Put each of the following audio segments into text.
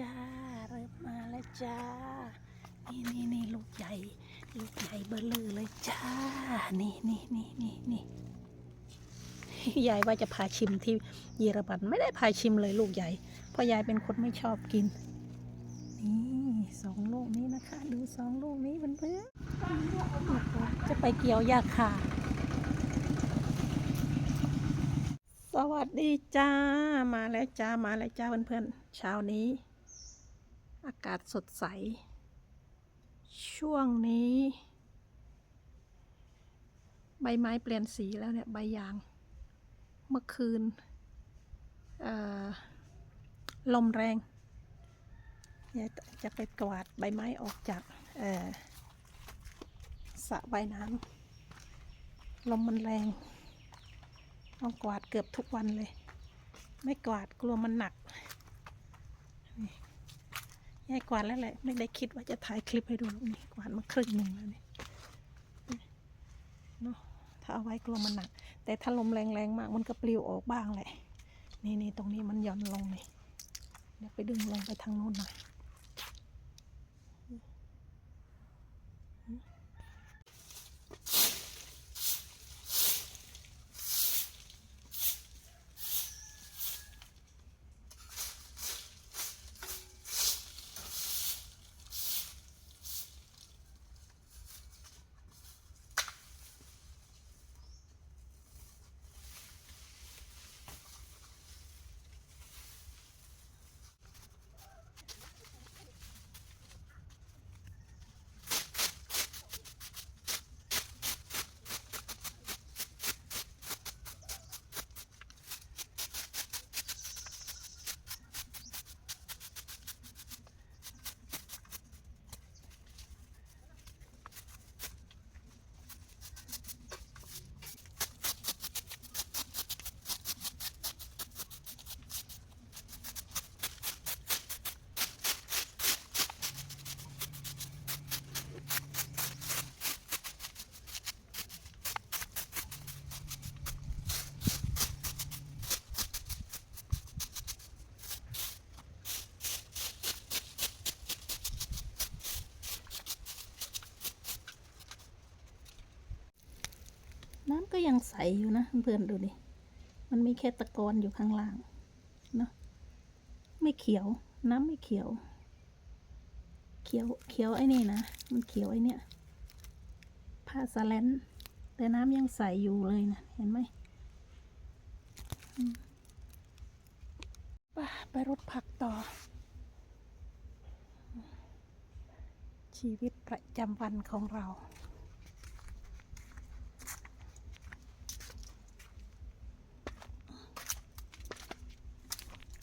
จ้า เริ่มมาแล้วจ้า นี่นี่นี่ลูกใหญ่ ลูกใหญ่เบลเลอเลยจ้า นี่นี่นี่นี่นี่ยายว่าจะพาชิมที่เยอรมันไม่ได้พาชิมเลยลูกใหญ่ เพราะยายเป็นคนไม่ชอบกิน นี่สองลูกนี้นะคะ ดูสองลูกนี้เพื่อนๆจะไปเกี่ยวยาคาสวัสดีจ้า มาแล้วจ้า มาแล้วจ้าเพื่อนๆเช้านี้ อากาศสดใส ช่วงนี้ ใบไม้เปลี่ยนสีแล้วเนี่ย ใบยาง เมื่อคืนลมแรงยายจะไปกวาดใบไม้ออกจากสระว่ายน้ำลมมันแรงต้องกวาดเกือบทุกวันเลย ไม่กวาดกลัวมันหนัก ยายกวาดแล้วแหละ ไม่ได้คิดว่าจะถ่ายคลิปให้ดูรอกนี่กวาดมาครึ่งหนึ่งแล้วนี่เนาะถ้าเอาไว้กลัวมันหนัก แต่ถ้าลมแรงๆมากมันก็ปลิวออกบ้างแหละ นี่นี่ตรงนี้มันหย่อนลงนี่เดี๋ยวไปดึงลงไปทางโน้นหน่อย ก็ยังใสอยู่นะเพื่อนๆดูดิ มันมีแค่ตะกอนอยู่ข้างล่างเนาะ ไม่เขียว น้ำไม่เขียว เขียว เขียวไอ้นี่นะ มันเขียวไอ้นี่ผ้าสแลนแต่น้ำยังใสอยู่เลยนะ เห็นไหมไป่ะไปรถผักต่อ ชีวิตประจำวันของเรา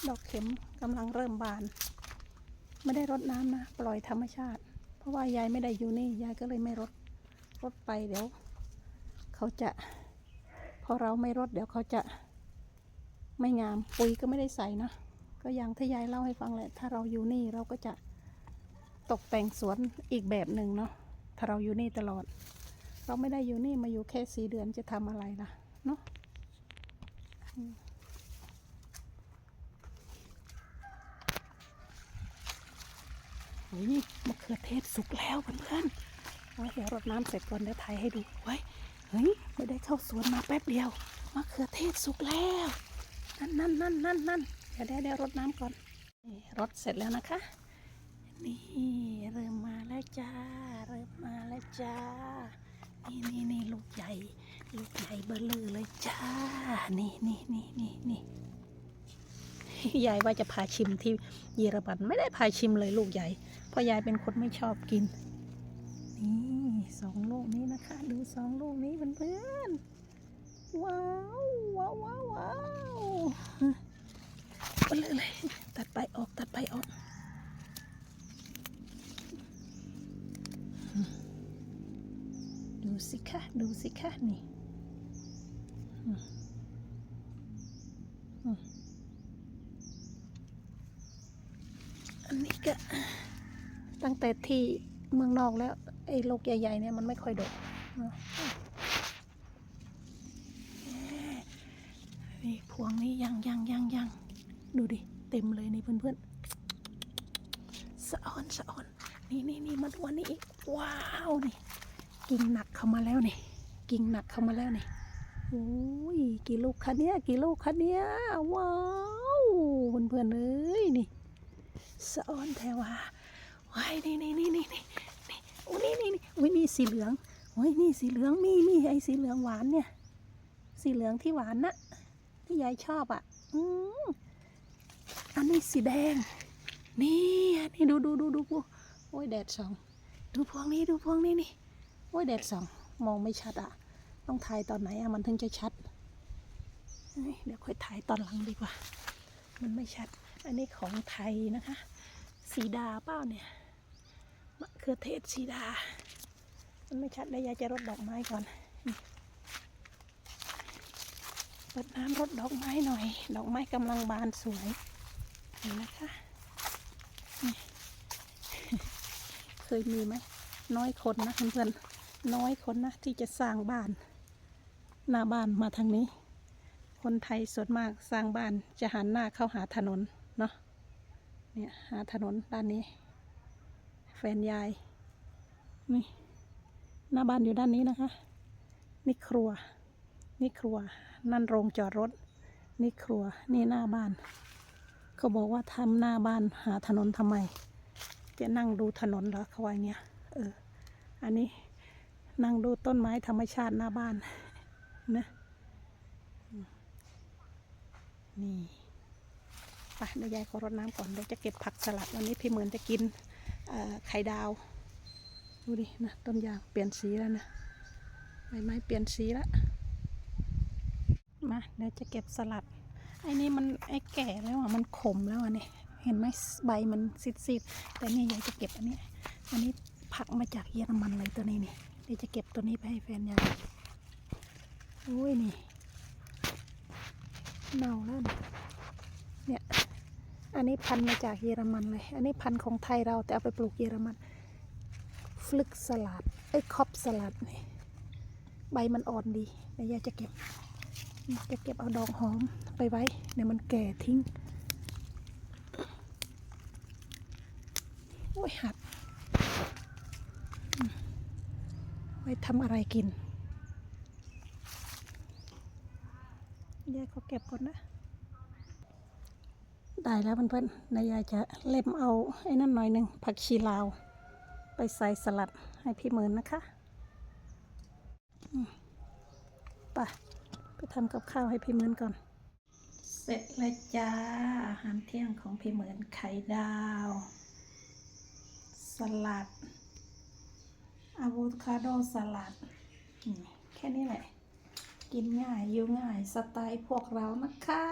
ดอกเข็มกำลังเริ่มบาน ไม่ได้รดน้ำนะ ปล่อยธรรมชาติ เพราะว่ายายไม่ได้อยู่นี่ ยายก็เลยไม่รดรดไปเดี๋ยว เขาจะ พอเราไม่รดเดี๋ยวเขาจะ ไม่งามปุ๋ยก็ไม่ได้ใส่นะ ก็อย่างที่ยายเล่าให้ฟังแหละ ถ้าเราอยู่นี่เราก็จะตกแต่งสวนอีกแบบหนึ่งเนาะถ้าเราอยู่นี่ตลอด เราไม่ได้อยู่นี่มาอยู่แค่สี่เดือนจะทำอะไรล่ะเนาะ นี่มะเขือเทศสุกแล้วเพื่อนๆเดี๋ยวรดน้ำเสร็จก่อนเดี๋ยวถ่ายให้ดูไว้เฮ้ยไม่ได้เข้าสวนมาแป๊บเดียวมะเขือเทศสุกแล้วนั่นนั่นนั่นนั่นนั่นเดี๋ยวเดี๋ยวเดี๋ยวรดน้ำก่อนนี่รดเสร็จแล้วนะคะ นี่เริ่มมาแล้วจ้าเริ่มมาแล้วจ้านี่นี่นี่ลูกใหญ่ลูกใหญ่เบลเลอเลยจ้า นี่นี่นี่นี่นี่ยายว่าจะพาชิมที่เยอรมันไม่ได้พาชิมเลยลูกใหญ่ พราะยายเป็นคนไม่ชอบกิน นี่สองลูกนี้นะคะ ดูสองลูกนี้เพื่อนๆว้าวว้าวว้าวว้าวไปเลยเลยตัดไปออกตัดไปออกดูสิคะดูสิคะนี่อันนี้ก็ ตั้งแต่ที่เมืองนอกแล้วไอ้ลูกใหญ่ๆเนี่ยมันไม่ค่อยดกนี่พวงนี้ยังยังยังยังดูดิ เต็มเลยนี่เพื่อนสะออนสะออน นี่นี่นี่มาดูอันนี้อีก ว้าวนี่กิ่งหนักเข้ามาแล้วนี่กิ่งหนักเข้ามาแล้วนี่โอ้ยกี่ลูกคะเนี้ยกี่ลูกคะเนี้ยว้าวเพื่อนๆเอ้ยนี่สะออนแทว่า ว้ายนี่นี่นี่นี่นี่นี่โอ้นี่นี่นี่อุ้ยนี่สีเหลืองโอ้ยนี่สีเหลืองมีมีไอ้สีเหลืองหวานเนี่ย สีเหลืองที่หวานนะที่ยายชอบอะ อืมอันนี้สีแดง นี่อันนี้ดูดูดูดูพวกโอ้ยแดดสอง ดูพวงนี้ดูพวงนี้นี่โอ้ยแดดสอง มองไม่ชัดอะ ต้องถ่ายตอนไหนอะมันถึงจะชัด เดี๋ยวค่อยถ่ายตอนหลังดีกว่า มันไม่ชัด อันนี้ของไทยนะคะ สีดาเปล่าเนี่ย มะเขือเทศสีดา มันไม่ชัดเลยยายจะรดดอกไม้ก่อนเปิดน้ำรดดอกไม้หน่อย ดอกไม้กำลังบานสวยนี่นะคะเคยมีไหมน้อยคนนะเพื่อนๆน้อยคนนะที่จะสร้างบ้าน หน้าบ้านมาทางนี้ คนไทยส่วนมากสร้างบ้านจะหันหน้าเข้าหาถนนเนาะเนี่ยหาถนนด้านนี้ แฟนยายนี่หน้าบ้านอยู่ด้านนี้นะคะ นี่ครัว นี่ครัว นั่นโรงจอดรถ นี่ครัว นี่หน้าบ้าน เขาบอกว่าทำหน้าบ้านหาถนนทำไม จะนั่งดูถนนเหรอเขาว่าอเงี้ย เออ อันนี้นั่งดูต้นไม้ธรรมชาติหน้าบ้านนะนี่ไปเดี๋ยวยายขอรดน้ำก่อนเดี๋ยวจะเก็บผักสลัดวันนี้พี่เหมือนจะกิน ไข่ดาว ดูดินะต้นยางเปลี่ยนสีแล้วนะใบไม้เปลี่ยนสีแล้วมาเดี๋ยวจะเก็บสลัดไอ้นี่มันไอ้แก่แล้วอะมันขมแล้วอะนี่เห็นไหมใบมันซิดๆแต่นี่ยายจะเก็บอันนี้อันนี้ผักมาจากเยอรมันเลยตัวนี้นี่เดี๋ยวจะเก็บตัวนี้ไปให้แฟนยายโอ้ยนี่เน่าแล้วเนี่ย อันนี้พันธุ์มาจากเยอรมันเลย อันนี้พันธุ์ของไทยเราแต่เอาไปปลูกเยอรมัน ฟลึกสลัดไอ้ยคอปสลัดนี่ ใบมันอ่อนดีเดี๋ยวยายจะเก็บ จะเก็บเอาดอกหอมไปไว้ เดี๋ยวมันแก่ทิ้ง โอ้ยหัด ไว้ทำอะไรกิน ยายเขาเก็บก่อนนะ ได้แล้วเพื่อนๆนายยายจะเล็มเอาไอ้นั่นหน่อยหนึ่งผักชีลาว ไปใส่สลัดให้พี่หมื่นนะคะไปไปทำกับข้าวให้พี่เหมือนก่อน เสร็จแล้วจ้า อาหารเที่ยงของพี่เหมือนไข่ดาว สลัดอะโวคาโดสลัด แค่นี้แหละ กินง่ายอยู่ง่ายสไตล์พวกเรานะคะ